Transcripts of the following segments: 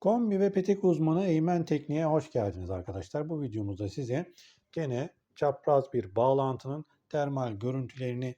Kombi ve petek uzmanı Eymen Tekniğe hoş geldiniz arkadaşlar. Bu videomuzda size gene çapraz bir bağlantının termal görüntülerini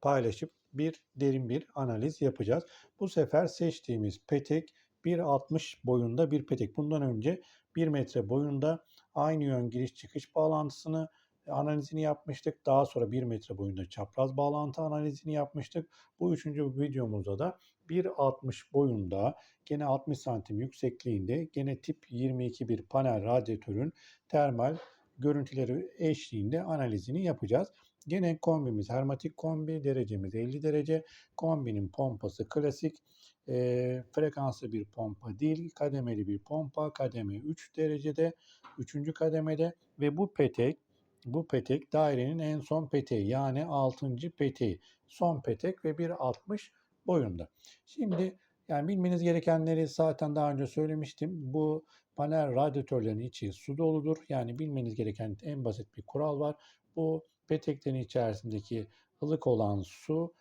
paylaşıp bir derin bir analiz yapacağız. Bu sefer seçtiğimiz petek 1.60 boyunda bir petek. Bundan önce 1 metre boyunda aynı yön giriş çıkış bağlantısını analizini yapmıştık. Daha sonra 1 metre boyunda çapraz bağlantı analizini yapmıştık. Bu üçüncü videomuzda da 1.60 boyunda gene 60 santim yüksekliğinde gene tip 22 bir panel radyatörün termal görüntüleri eşliğinde analizini yapacağız. Gene kombimiz hermetik kombi, derecemiz 50 derece. Kombinin pompası klasik, e, frekanslı bir pompa değil, kademeli bir pompa. Kademe 3 derecede, 3. kademede ve bu petek bu petek dairenin en son peteği yani 6. peteği. Son petek ve 1.60 boyunda. Şimdi yani bilmeniz gerekenleri zaten daha önce söylemiştim. Bu panel radyatörlerin içi su doludur. Yani bilmeniz gereken en basit bir kural var. Bu peteklerin içerisindeki ılık olan su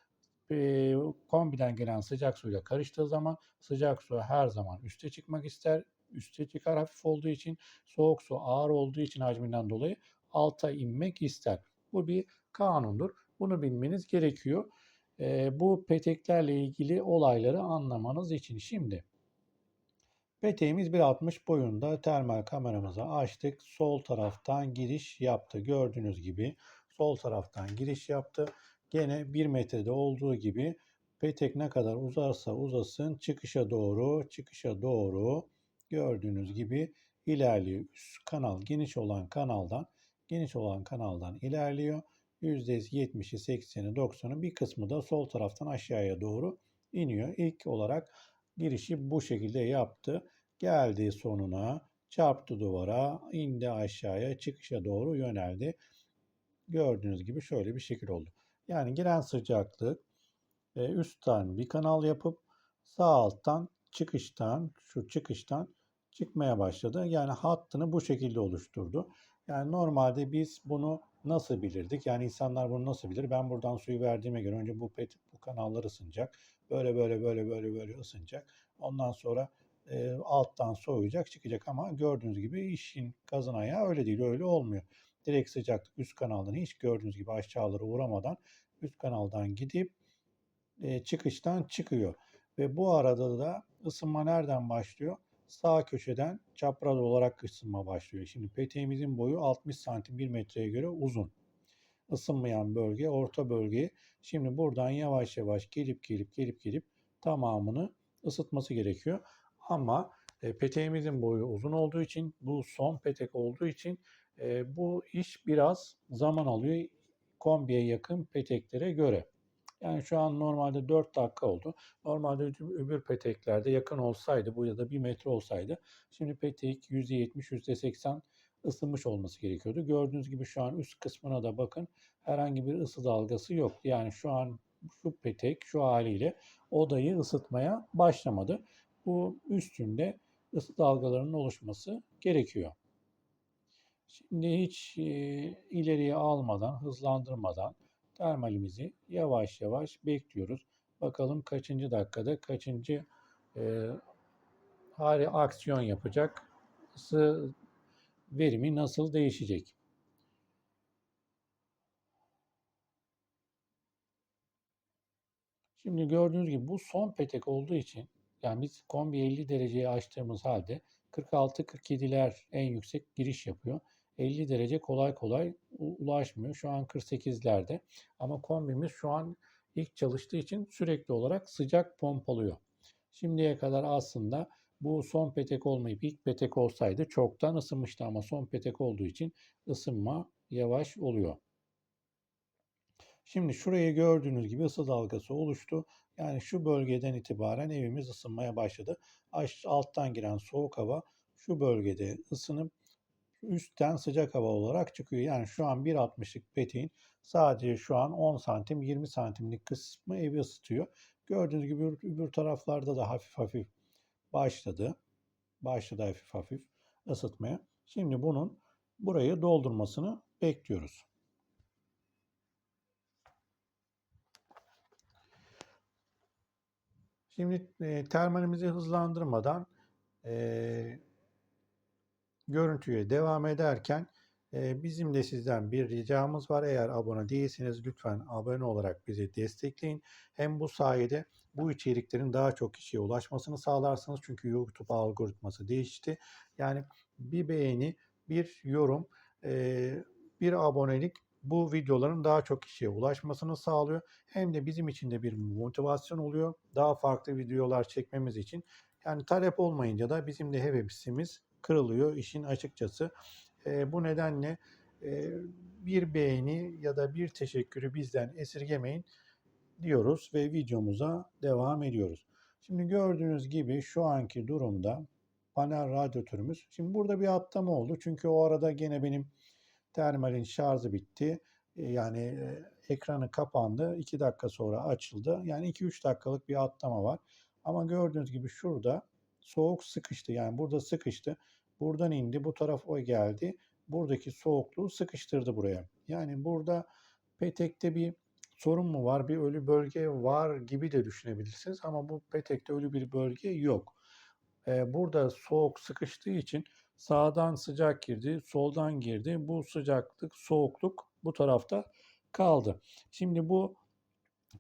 e, kombiden gelen sıcak suyla karıştığı zaman sıcak su her zaman üste çıkmak ister. Üste çıkar hafif olduğu için, soğuk su ağır olduğu için hacminden dolayı alta inmek ister. Bu bir kanundur. Bunu bilmeniz gerekiyor. E, bu peteklerle ilgili olayları anlamanız için şimdi peteğimiz 1.60 boyunda termal kameramızı açtık. Sol taraftan giriş yaptı. Gördüğünüz gibi sol taraftan giriş yaptı. Gene 1 metrede olduğu gibi petek ne kadar uzarsa uzasın çıkışa doğru çıkışa doğru gördüğünüz gibi ilerliyor. Üst kanal geniş olan kanaldan geniş olan kanaldan ilerliyor. %70'i, 80'i, 90'ı bir kısmı da sol taraftan aşağıya doğru iniyor. İlk olarak girişi bu şekilde yaptı. Geldi sonuna, çarptı duvara, indi aşağıya, çıkışa doğru yöneldi. Gördüğünüz gibi şöyle bir şekil oldu. Yani giren sıcaklık e, üstten bir kanal yapıp sağ alttan çıkıştan, şu çıkıştan çıkmaya başladı. Yani hattını bu şekilde oluşturdu. Yani normalde biz bunu nasıl bilirdik? Yani insanlar bunu nasıl bilir? Ben buradan suyu verdiğime göre önce bu pet, bu kanallar ısınacak. Böyle böyle böyle böyle böyle ısınacak. Ondan sonra e, alttan soğuyacak, çıkacak ama gördüğünüz gibi işin kazın ayağı öyle değil, öyle olmuyor. Direkt sıcaklık üst kanaldan hiç gördüğünüz gibi aşağılara uğramadan üst kanaldan gidip e, çıkıştan çıkıyor. Ve bu arada da ısınma nereden başlıyor? Sağ köşeden çapraz olarak ısınma başlıyor. Şimdi peteğimizin boyu 60 santim 1 metreye göre uzun. Isınmayan bölge orta bölge. Şimdi buradan yavaş yavaş gelip gelip gelip gelip tamamını ısıtması gerekiyor. Ama e, peteğimizin boyu uzun olduğu için bu son petek olduğu için e, bu iş biraz zaman alıyor kombiye yakın peteklere göre. Yani şu an normalde 4 dakika oldu. Normalde öbür peteklerde yakın olsaydı bu ya da 1 metre olsaydı şimdi petek %70 %80 ısınmış olması gerekiyordu. Gördüğünüz gibi şu an üst kısmına da bakın herhangi bir ısı dalgası yok. Yani şu an şu petek şu haliyle odayı ısıtmaya başlamadı. Bu üstünde ısı dalgalarının oluşması gerekiyor. Şimdi hiç e, ileriye almadan, hızlandırmadan termalimizi yavaş yavaş bekliyoruz. Bakalım kaçıncı dakikada kaçıncı e, hali aksiyon yapacak, ısı verimi nasıl değişecek? Şimdi gördüğünüz gibi bu son petek olduğu için yani biz kombi 50 dereceye açtığımız halde 46-47'ler en yüksek giriş yapıyor. 50 derece kolay kolay ulaşmıyor. Şu an 48'lerde ama kombimiz şu an ilk çalıştığı için sürekli olarak sıcak pompalıyor. Şimdiye kadar aslında bu son petek olmayıp ilk petek olsaydı çoktan ısınmıştı ama son petek olduğu için ısınma yavaş oluyor. Şimdi şurayı gördüğünüz gibi ısı dalgası oluştu. Yani şu bölgeden itibaren evimiz ısınmaya başladı. Alttan giren soğuk hava şu bölgede ısınıp üstten sıcak hava olarak çıkıyor. Yani şu an 1.60'lık peteğin sadece şu an 10 santim 20 santimlik kısmı evi ısıtıyor. Gördüğünüz gibi öbür taraflarda da hafif hafif başladı. Başladı hafif hafif ısıtmaya. Şimdi bunun burayı doldurmasını bekliyoruz. Şimdi e, termalimizi hızlandırmadan e, görüntüye devam ederken bizim de sizden bir ricamız var. Eğer abone değilseniz lütfen abone olarak bizi destekleyin. Hem bu sayede bu içeriklerin daha çok kişiye ulaşmasını sağlarsınız. Çünkü YouTube algoritması değişti. Yani bir beğeni, bir yorum, bir abonelik bu videoların daha çok kişiye ulaşmasını sağlıyor. Hem de bizim için de bir motivasyon oluyor. Daha farklı videolar çekmemiz için. Yani talep olmayınca da bizim de hevesimiz kırılıyor işin açıkçası. E, bu nedenle e, bir beğeni ya da bir teşekkürü bizden esirgemeyin diyoruz ve videomuza devam ediyoruz. Şimdi gördüğünüz gibi şu anki durumda panel radyatörümüz. Şimdi burada bir atlama oldu. Çünkü o arada gene benim termalin şarjı bitti. Yani ekranı kapandı. 2 dakika sonra açıldı. Yani 2-3 dakikalık bir atlama var. Ama gördüğünüz gibi şurada soğuk sıkıştı. Yani burada sıkıştı. Buradan indi. Bu taraf o geldi. Buradaki soğukluğu sıkıştırdı buraya. Yani burada petekte bir sorun mu var? Bir ölü bölge var gibi de düşünebilirsiniz. Ama bu petekte ölü bir bölge yok. Ee, burada soğuk sıkıştığı için sağdan sıcak girdi, soldan girdi. Bu sıcaklık, soğukluk bu tarafta kaldı. Şimdi bu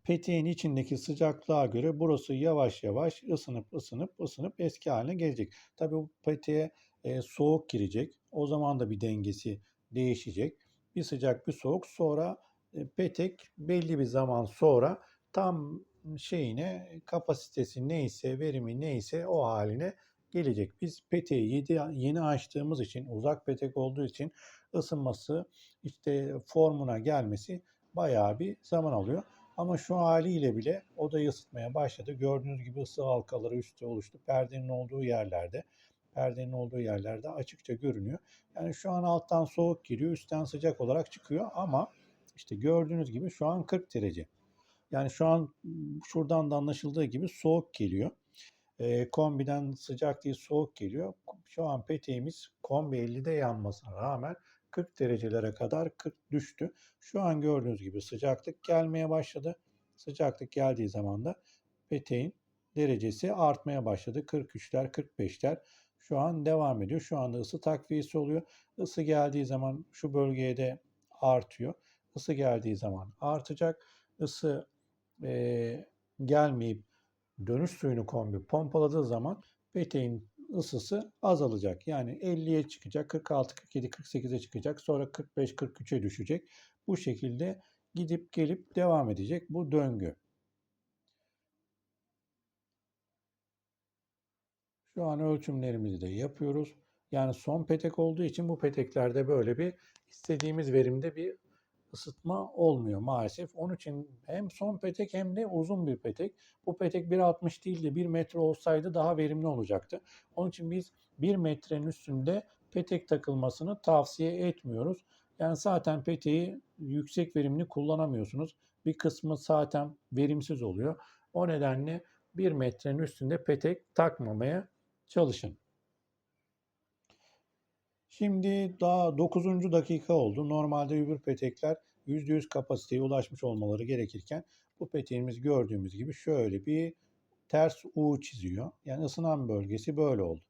peteğin içindeki sıcaklığa göre burası yavaş yavaş ısınıp ısınıp ısınıp eski haline gelecek. Tabii bu peteğe e, soğuk girecek. O zaman da bir dengesi değişecek. Bir sıcak bir soğuk sonra e, petek belli bir zaman sonra tam şeyine kapasitesi neyse verimi neyse o haline gelecek. Biz peteği yeni açtığımız için uzak petek olduğu için ısınması işte formuna gelmesi bayağı bir zaman alıyor. Ama şu haliyle bile odayı ısıtmaya başladı. Gördüğünüz gibi ısı halkaları üstte oluştu. Perdenin olduğu yerlerde perdenin olduğu yerlerde açıkça görünüyor. Yani şu an alttan soğuk giriyor, üstten sıcak olarak çıkıyor ama işte gördüğünüz gibi şu an 40 derece. Yani şu an şuradan da anlaşıldığı gibi soğuk geliyor. E, kombiden sıcak değil soğuk geliyor. Şu an peteğimiz kombi 50'de yanmasına rağmen 40 derecelere kadar 40 düştü. Şu an gördüğünüz gibi sıcaklık gelmeye başladı. Sıcaklık geldiği zaman da peteğin derecesi artmaya başladı. 43'ler, 45'ler şu an devam ediyor. Şu anda ısı takviyesi oluyor. Isı geldiği zaman şu bölgeye de artıyor. Isı geldiği zaman artacak. Isı e, gelmeyip dönüş suyunu kombi pompaladığı zaman peteğin ısısı azalacak. Yani 50'ye çıkacak, 46, 47, 48'e çıkacak. Sonra 45, 43'e düşecek. Bu şekilde gidip gelip devam edecek bu döngü. Şu an ölçümlerimizi de yapıyoruz. Yani son petek olduğu için bu peteklerde böyle bir istediğimiz verimde bir ısıtma olmuyor maalesef. Onun için hem son petek hem de uzun bir petek. Bu petek 1.60 değil de 1 metre olsaydı daha verimli olacaktı. Onun için biz 1 metrenin üstünde petek takılmasını tavsiye etmiyoruz. Yani zaten peteği yüksek verimli kullanamıyorsunuz. Bir kısmı zaten verimsiz oluyor. O nedenle 1 metrenin üstünde petek takmamaya çalışın. Şimdi daha 9. dakika oldu. Normalde öbür petekler %100 kapasiteye ulaşmış olmaları gerekirken bu peteğimiz gördüğümüz gibi şöyle bir ters U çiziyor. Yani ısınan bölgesi böyle oldu.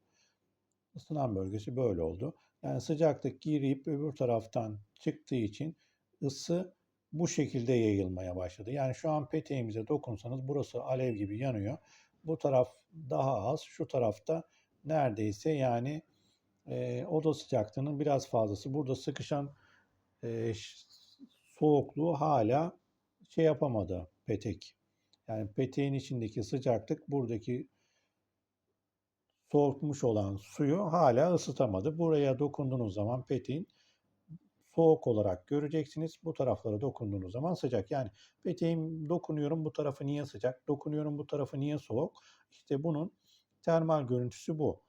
Isınan bölgesi böyle oldu. Yani sıcaklık girip öbür taraftan çıktığı için ısı bu şekilde yayılmaya başladı. Yani şu an peteğimize dokunsanız burası alev gibi yanıyor. Bu taraf daha az, şu tarafta neredeyse yani e, oda sıcaklığının biraz fazlası. Burada sıkışan e, soğukluğu hala şey yapamadı petek. Yani peteğin içindeki sıcaklık buradaki soğutmuş olan suyu hala ısıtamadı. Buraya dokunduğunuz zaman peteğin soğuk olarak göreceksiniz. Bu taraflara dokunduğunuz zaman sıcak. Yani peteğim dokunuyorum bu tarafı niye sıcak, dokunuyorum bu tarafı niye soğuk. İşte bunun termal görüntüsü bu.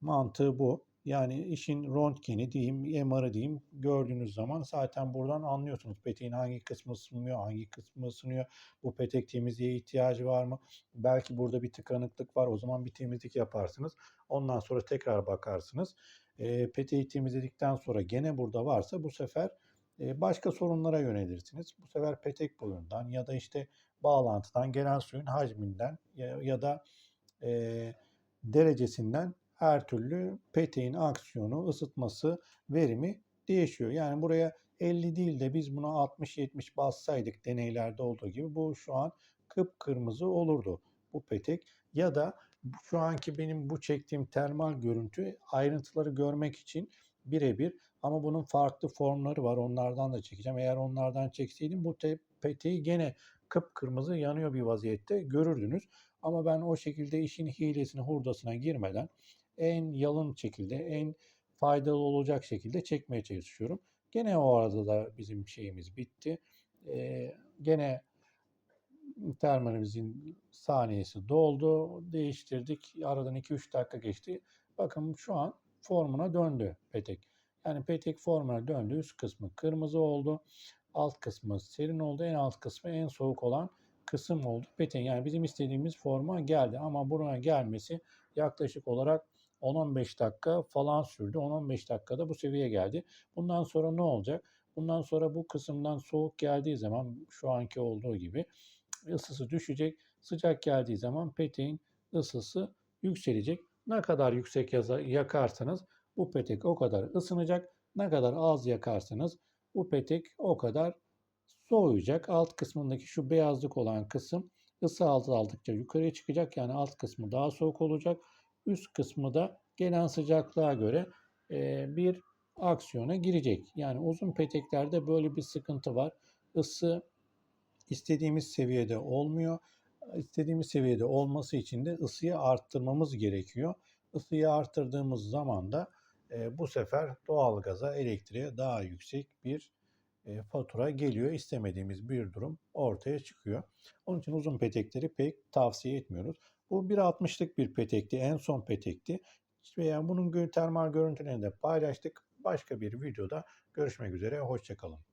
Mantığı bu. Yani işin röntgeni diyeyim, MR'ı diyeyim gördüğünüz zaman zaten buradan anlıyorsunuz. Peteğin hangi kısmı ısınmıyor, hangi kısmı ısınıyor. Bu petek temizliğe ihtiyacı var mı? Belki burada bir tıkanıklık var. O zaman bir temizlik yaparsınız. Ondan sonra tekrar bakarsınız. E, peteği temizledikten sonra gene burada varsa bu sefer e, başka sorunlara yönelirsiniz. Bu sefer petek boyundan ya da işte bağlantıdan gelen suyun hacminden ya, ya da e, derecesinden her türlü peteğin aksiyonu, ısıtması, verimi değişiyor. Yani buraya 50 değil de biz buna 60-70 bassaydık deneylerde olduğu gibi bu şu an kıpkırmızı olurdu bu petek. Ya da şu anki benim bu çektiğim termal görüntü ayrıntıları görmek için birebir ama bunun farklı formları var. Onlardan da çekeceğim. Eğer onlardan çekseydim bu te- peteği gene kıpkırmızı yanıyor bir vaziyette görürdünüz. Ama ben o şekilde işin hilesine, hurdasına girmeden en yalın şekilde, en faydalı olacak şekilde çekmeye çalışıyorum. Gene o arada da bizim şeyimiz bitti. Ee, gene termalimizin saniyesi doldu. Değiştirdik. Aradan 2-3 dakika geçti. Bakın şu an formuna döndü petek. Yani petek formuna döndü. Üst kısmı kırmızı oldu. Alt kısmı serin oldu. En alt kısmı en soğuk olan kısım oldu. Petek yani bizim istediğimiz forma geldi. Ama buraya gelmesi yaklaşık olarak 10-15 dakika falan sürdü. 10-15 dakikada bu seviyeye geldi. Bundan sonra ne olacak? Bundan sonra bu kısımdan soğuk geldiği zaman şu anki olduğu gibi ısısı düşecek. Sıcak geldiği zaman peteğin ısısı yükselecek. Ne kadar yüksek yakarsanız bu petek o kadar ısınacak. Ne kadar az yakarsanız bu petek o kadar soğuyacak. Alt kısmındaki şu beyazlık olan kısım ısı azaldıkça yukarıya çıkacak. Yani alt kısmı daha soğuk olacak. Üst kısmı da gelen sıcaklığa göre e, bir aksiyona girecek. Yani uzun peteklerde böyle bir sıkıntı var. Isı istediğimiz seviyede olmuyor. İstediğimiz seviyede olması için de ısıyı arttırmamız gerekiyor. Isıyı arttırdığımız zaman da e, bu sefer doğalgaza, elektriğe daha yüksek bir e, fatura geliyor. İstemediğimiz bir durum ortaya çıkıyor. Onun için uzun petekleri pek tavsiye etmiyoruz. Bu 1.60'lık bir petekti. En son petekti. Veya bunun termal görüntülerini de paylaştık. Başka bir videoda görüşmek üzere. Hoşçakalın.